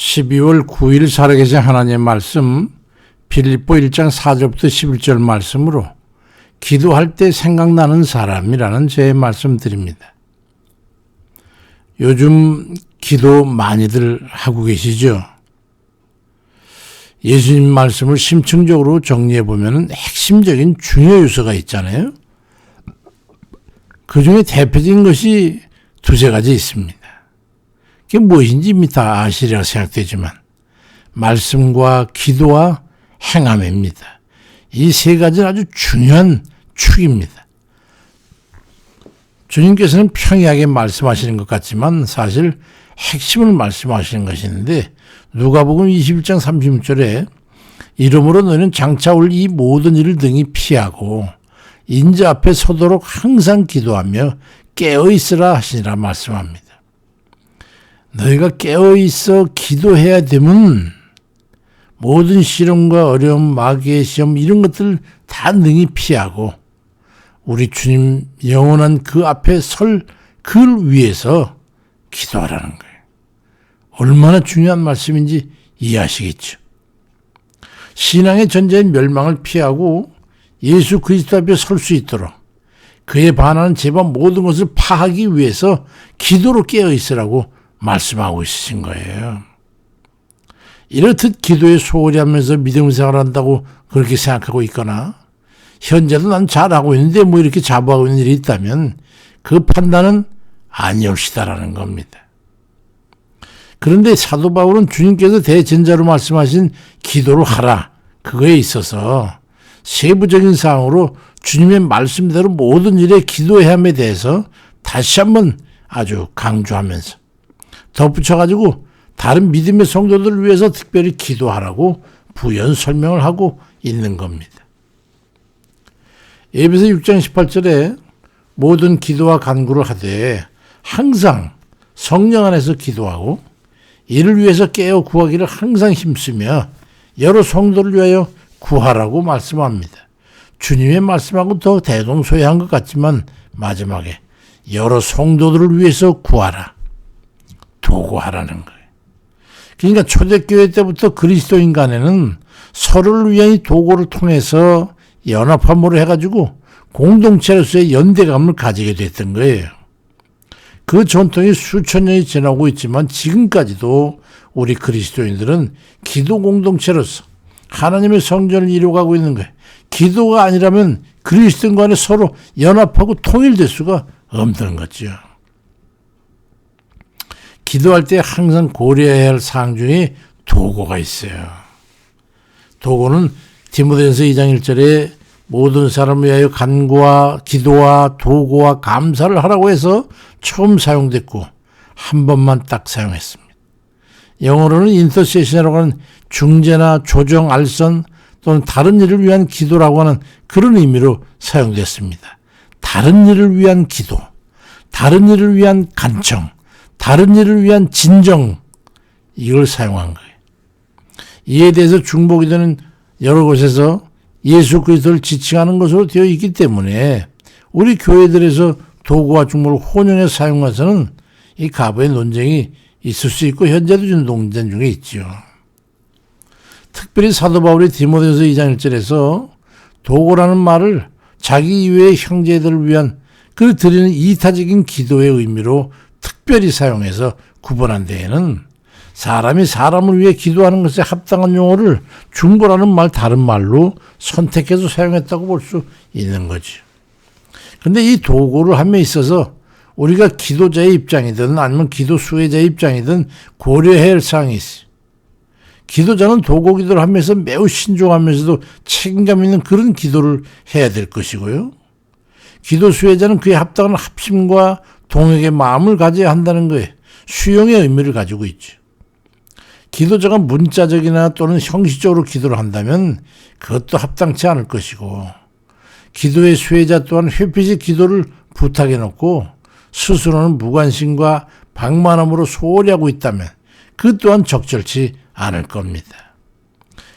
12월 9일 살아계신 하나님의 말씀 빌립보 1장 4절부터 11절 말씀으로 기도할 때 생각나는 사람이라는 제 말씀 드립니다. 요즘 기도 많이들 하고 계시죠? 예수님 말씀을 심층적으로 정리해 보면 핵심적인 중요 요소가 있잖아요. 그 중에 대표적인 것이 두세 가지 있습니다. 그게 무엇인지 다 아시리라 생각되지만 말씀과 기도와 행함입니다. 이 세 가지는 아주 중요한 축입니다. 주님께서는 평이하게 말씀하시는 것 같지만 사실 핵심을 말씀하시는 것인데 누가복음 21장 36절에 이름으로 너희는 장차 올 이 모든 일을 등이 피하고 인자 앞에 서도록 항상 기도하며 깨어 있으라 하시니라 말씀합니다. 너희가 깨어 있어 기도해야 되면 모든 시련과 어려움, 마귀의 시험 이런 것들 다 능히 피하고 우리 주님 영원한 그 앞에 설그 위에서 기도하라는 거예요. 얼마나 중요한 말씀인지 이해하시겠죠. 신앙의 전제인 멸망을 피하고 예수 그리스도 앞에 설 수 있도록 그에 반하는 제반 모든 것을 파하기 위해서 기도로 깨어 있으라고 말씀하고 있으신 거예요. 이렇듯 기도에 소홀히 하면서 믿음 생활한다고 그렇게 생각하고 있거나 현재도 난 잘하고 있는데 뭐 이렇게 자부하고 있는 일이 있다면 그 판단은 아니올시다라는 겁니다. 그런데 사도 바울은 주님께서 대전자로 말씀하신 기도를 하라. 그거에 있어서 세부적인 사항으로 주님의 말씀대로 모든 일에 기도해야 함에 대해서 다시 한번 아주 강조하면서 덧붙여가지고 다른 믿음의 성도들을 위해서 특별히 기도하라고 부연 설명을 하고 있는 겁니다. 예배서 6장 18절에 모든 기도와 간구를 하되 항상 성령 안에서 기도하고 이를 위해서 깨어 구하기를 항상 힘쓰며 여러 성도를 위하여 구하라고 말씀합니다. 주님의 말씀하고 더 대동소이한 것 같지만 마지막에 여러 성도들을 위해서 구하라. 도구하라는 거예요. 그러니까 초대교회 때부터 그리스도인 간에는 서로를 위한 도구를 통해서 연합함으로 해가지고 공동체로서의 연대감을 가지게 됐던 거예요. 그 전통이 수천 년이 지나고 있지만 지금까지도 우리 그리스도인들은 기도 공동체로서 하나님의 성전을 이루어가고 있는 거예요. 기도가 아니라면 그리스도인 간에 서로 연합하고 통일될 수가 없는 거죠. 기도할 때 항상 고려해야 할 사항 중에 도구가 있어요. 도구는 디모데전서 2장 1절에 모든 사람을 위하여 간구와 기도와 도구와 감사를 하라고 해서 처음 사용됐고 한 번만 딱 사용했습니다. 영어로는 인터세션이라고 하는 중재나 조정, 알선 또는 다른 일을 위한 기도라고 하는 그런 의미로 사용됐습니다. 다른 일을 위한 기도, 다른 일을 위한 간청, 다른 일을 위한 진정 이걸 사용한 거예요. 이에 대해서 중복이 되는 여러 곳에서 예수 그리스도를 지칭하는 것으로 되어 있기 때문에 우리 교회들에서 도구와 중목을 혼용해 사용해서는 이 가부의 논쟁이 있을 수 있고 현재도 좀 논쟁 중에 있죠. 특별히 사도 바울이 디모데서 2장 1절에서 도구라는 말을 자기 이외의 형제들을 위한 그 드리는 이타적인 기도의 의미로 특별히 사용해서 구분한 데에는 사람이 사람을 위해 기도하는 것에 합당한 용어를 중보라는 말 다른 말로 선택해서 사용했다고 볼 수 있는 거죠. 근데 이 도구를 함에 있어서 우리가 기도자의 입장이든 아니면 기도 수혜자의 입장이든 고려해야 할 사항이 있어요. 기도자는 도구 기도를 하면서 매우 신중하면서도 책임감 있는 그런 기도를 해야 될 것이고요. 기도 수혜자는 그에 합당한 합심과 동역의 마음을 가져야 한다는 거예요. 수용의 의미를 가지고 있죠. 기도자가 문자적이나 또는 형식적으로 기도를 한다면 그것도 합당치 않을 것이고 기도의 수혜자 또한 회피식 기도를 부탁해 놓고 스스로는 무관심과 방만함으로 소홀히 하고 있다면 그 또한 적절치 않을 겁니다.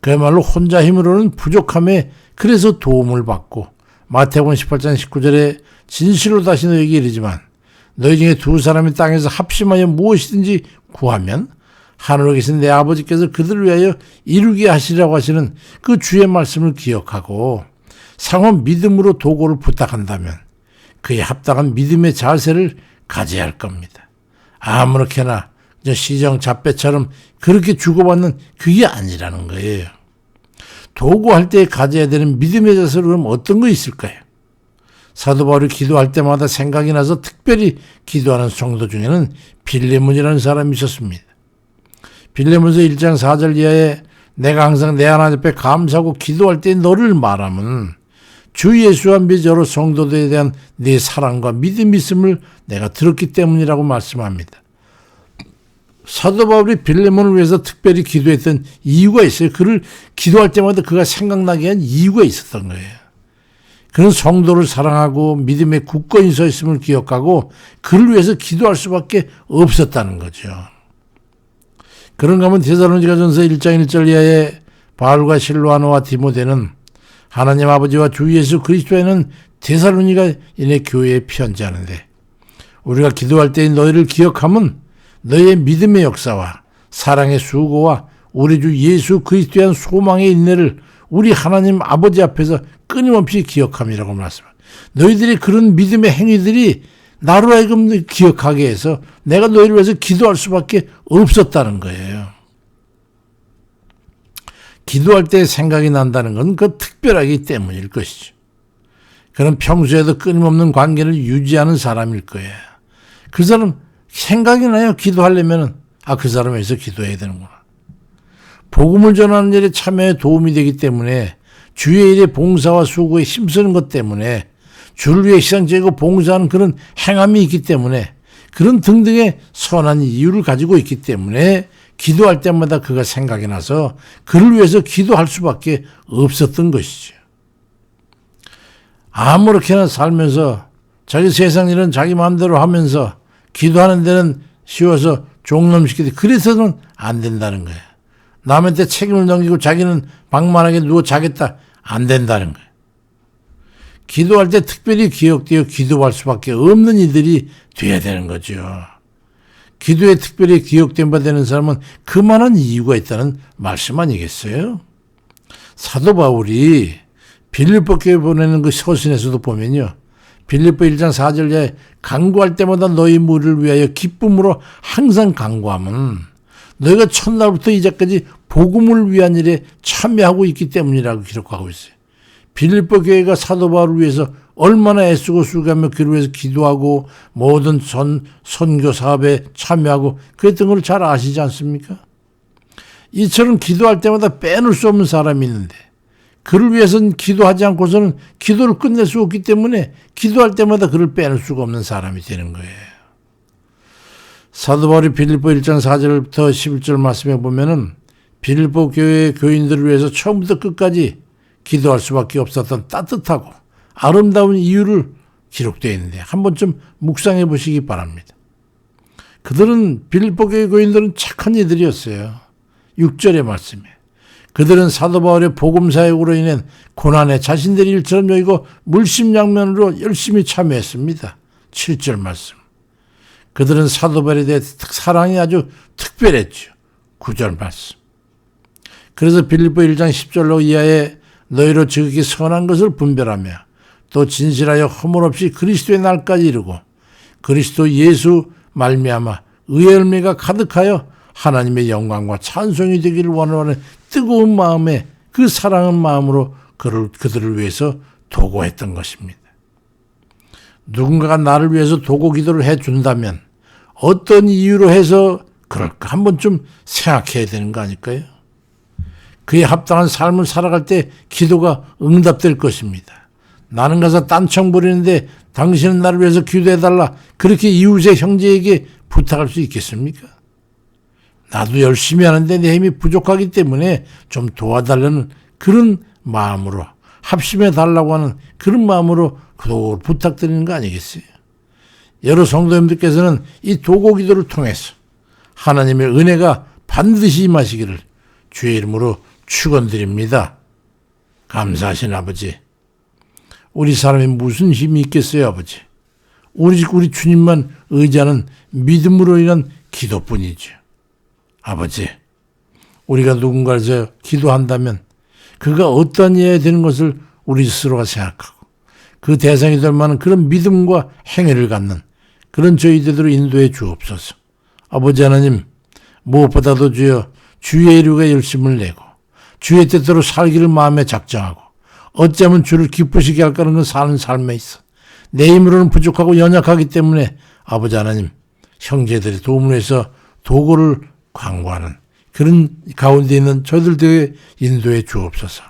그야말로 혼자 힘으로는 부족함에 그래서 도움을 받고 마태복음 18장 19절에 진실로 다시 너에게 이르지만 너희 중에 두 사람이 땅에서 합심하여 무엇이든지 구하면 하늘에 계신 내 아버지께서 그들을 위하여 이루게 하시라고 하시는 그 주의 말씀을 기억하고 상호 믿음으로 도고를 부탁한다면 그에 합당한 믿음의 자세를 가져야 할 겁니다. 아무렇게나 시정 잡배처럼 그렇게 주고받는 그게 아니라는 거예요. 도구할 때 가져야 되는 믿음의 자세로 그럼 어떤 거 있을까요? 사도 바울이 기도할 때마다 생각이 나서 특별히 기도하는 성도 중에는 빌레몬이라는 사람이 있었습니다. 빌레몬서 1장 4절 이하에 내가 항상 내 하나님 앞에 감사하고 기도할 때 너를 말하면 주 예수와 믿어로 성도들에 대한 내 사랑과 믿음이 있음을 내가 들었기 때문이라고 말씀합니다. 사도 바울이 빌레몬을 위해서 특별히 기도했던 이유가 있어요. 그를 기도할 때마다 그가 생각나게 한 이유가 있었던 거예요. 그는 성도를 사랑하고 믿음에 굳건히 서 있음을 기억하고 그를 위해서 기도할 수밖에 없었다는 거죠. 그런가 하면 데살로니가 전서 1장 1절 이하에 바울과 실로아노와 디모데는 하나님 아버지와 주 예수 그리스도에는 데살로니가인의 교회에 편지하는데 우리가 기도할 때 너희를 기억하면 너희의 믿음의 역사와 사랑의 수고와 우리 주 예수 그리스도에 소망의 인내를 우리 하나님 아버지 앞에서 끊임없이 기억함이라고 말씀합니다. 너희들이 그런 믿음의 행위들이 나로 하여금 기억하게 해서 내가 너희를 위해서 기도할 수밖에 없었다는 거예요. 기도할 때 생각이 난다는 건 그 특별하기 때문일 것이죠. 그는 평소에도 끊임없는 관계를 유지하는 사람일 거예요. 그 사람 생각이 나요. 기도하려면은 아 그 사람 에서 기도해야 되는구나. 복음을 전하는 일에 참여에 도움이 되기 때문에 주의 일에 봉사와 수고에 힘쓰는 것 때문에 주를 위해 희생제고 봉사하는 그런 행함이 있기 때문에 그런 등등의 선한 이유를 가지고 있기 때문에 기도할 때마다 그가 생각이 나서 그를 위해서 기도할 수밖에 없었던 것이죠. 아무렇게나 살면서 자기 세상 일은 자기 마음대로 하면서 기도하는 데는 쉬워서 종놈시키듯 그래서는 안 된다는 거예요. 남한테 책임을 넘기고 자기는 방만하게 누워 자겠다 안 된다는 거예요. 기도할 때 특별히 기억되어 기도할 수밖에 없는 이들이 돼야 되는 거죠. 기도에 특별히 기억된 바 되는 사람은 그만한 이유가 있다는 말씀 아니겠어요? 사도 바울이 빌립보 교회 보내는 그 서신에서도 보면요. 빌립보 1장 4절에 강구할 때마다 너희 무리를 위하여 기쁨으로 항상 강구하면 너희가 첫날부터 이제까지 복음을 위한 일에 참여하고 있기 때문이라고 기록하고 있어요. 빌립보 교회가 사도 바울을 위해서 얼마나 애쓰고 수고하며 위해서 기도하고 모든 선, 선교 사업에 참여하고 그랬던 걸 잘 아시지 않습니까? 이처럼 기도할 때마다 빼놓을 수 없는 사람이 있는데 그를 위해서는 기도하지 않고서는 기도를 끝낼 수 없기 때문에 기도할 때마다 그를 빼놓을 수가 없는 사람이 되는 거예요. 사도 바울이 빌립보 1장 4절부터 11절 말씀에 보면은 빌립보 교회 교인들을 위해서 처음부터 끝까지 기도할 수밖에 없었던 따뜻하고 아름다운 이유를 기록되어 있는데 한 번쯤 묵상해 보시기 바랍니다. 그들은 빌립보 교회 교인들은 착한 이들이었어요. 6절의 말씀에 그들은 사도 바울의 복음 사역으로 인한 고난에 자신들의 일처럼 여기고 물심양면으로 열심히 참여했습니다. 7절 말씀. 그들은 사도 바울에 대해 사랑이 아주 특별했죠. 9절 말씀. 그래서 빌립보 1장 10절로 이하에 너희로 지극히 선한 것을 분별하며 또 진실하여 허물 없이 그리스도의 날까지 이르고 그리스도 예수 말미암아 의의 열매가 가득하여 하나님의 영광과 찬송이 되기를 원하는 뜨거운 마음에 그 사랑한 마음으로 그를, 그들을 위해서 도고했던 것입니다. 누군가가 나를 위해서 도고 기도를 해 준다면 어떤 이유로 해서 그럴까 한 번쯤 생각해야 되는 거 아닐까요? 그에 합당한 삶을 살아갈 때 기도가 응답될 것입니다. 나는 가서 딴청 부리는데 당신은 나를 위해서 기도해달라. 그렇게 이웃의 형제에게 부탁할 수 있겠습니까? 나도 열심히 하는데 내 힘이 부족하기 때문에 좀 도와달라는 그런 마음으로 합심해 달라고 하는 그런 마음으로 그도 부탁드리는 거 아니겠어요? 여러 성도님들께서는 이 도고 기도를 통해서 하나님의 은혜가 반드시 임하시기를 주의 이름으로 축원드립니다. 감사하신 아버지. 우리 사람이 무슨 힘이 있겠어요, 아버지? 우리 우리 주님만 의지하는 믿음으로 인한 기도뿐이죠. 아버지, 우리가 누군가에서 기도한다면 그가 어떤 이해야 되는 것을 우리 스스로가 생각하고 그 대상이 될 만한 그런 믿음과 행위를 갖는 그런 저희들로 인도해 주옵소서. 아버지 하나님, 무엇보다도 주여 주의 이루가 열심을 내고 주의 뜻대로 살기를 마음에 작정하고 어쩌면 주를 기쁘시게 할까는 그 사는 삶에 있어 내 힘으로는 부족하고 연약하기 때문에 아버지 하나님 형제들이 도움을 해서 도구를 광고하는 그런 가운데 있는 저들에게 인도해 주옵소서.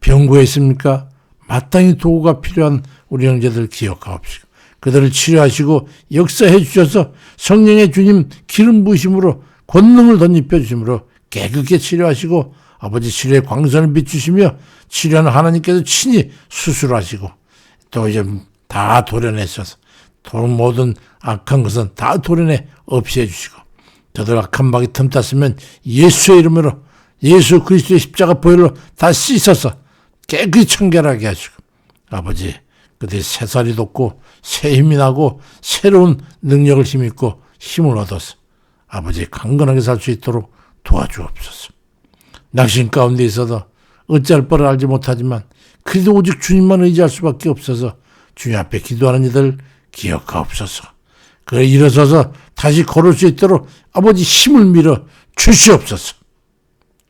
병고에 있습니까? 마땅히 도구가 필요한 우리 형제들 기억하옵시고 그들을 치료하시고 역사해 주셔서 성령의 주님 기름 부으심으로 권능을 덧입혀 주심으로 깨끗게 치료하시고 아버지 치료의 광선을 비추시며 치료하는 하나님께서 친히 수술하시고 또 이제 다 도려내셔서 도 모든 악한 것은 다 도려내 없애해 주시고 저들 악한 박이 틈탔으면 예수의 이름으로 예수 그리스도의 십자가 보혈로 다 씻어서 깨끗이 청결하게 하시고 아버지 그들이 새살이 돋고 새 힘이 나고 새로운 능력을 힘입고 힘을 얻어서 아버지 강건하게 살 수 있도록 도와주옵소서. 낙심 가운데 있어도 어찌할 바를 알지 못하지만 그래도 오직 주님만 의지할 수밖에 없어서 주님 앞에 기도하는 이들 기억하옵소서. 그래 일어서서 다시 걸을 수 있도록 아버지 힘을 밀어 주시옵소서.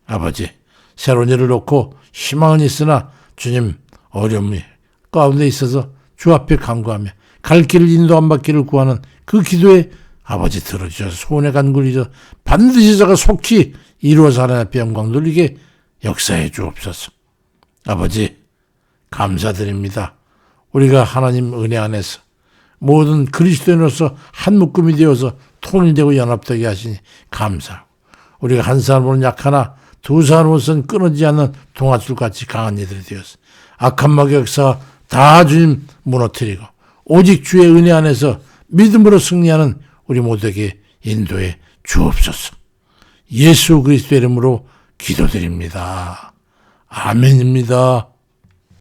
아버지 새로운 일을 놓고 희망은 있으나 주님 어려움이 가운데 있어서 주 앞에 간구하며 갈 길을 인도 안 받기를 구하는 그 기도에 아버지 들어주셔서 소원에 간구리죠 반드시 저가 속히 이루어서 하나님 앞에 영광 돌리게 역사해 주옵소서. 아버지 감사드립니다. 우리가 하나님 은혜 안에서 모든 그리스도인으로서 한 묶음이 되어서 통일되고 연합되게 하시니 감사하고 우리가 한 사람으로는 약하나 두 사람으로서는 끊어지지 않는 동아줄같이 강한 이들이 되어서 악한 마귀 역사 다 주님 무너뜨리고 오직 주의 은혜 안에서 믿음으로 승리하는 우리 모두에게 인도해 주옵소서. 예수 그리스도 이름으로 기도드립니다. 아멘입니다.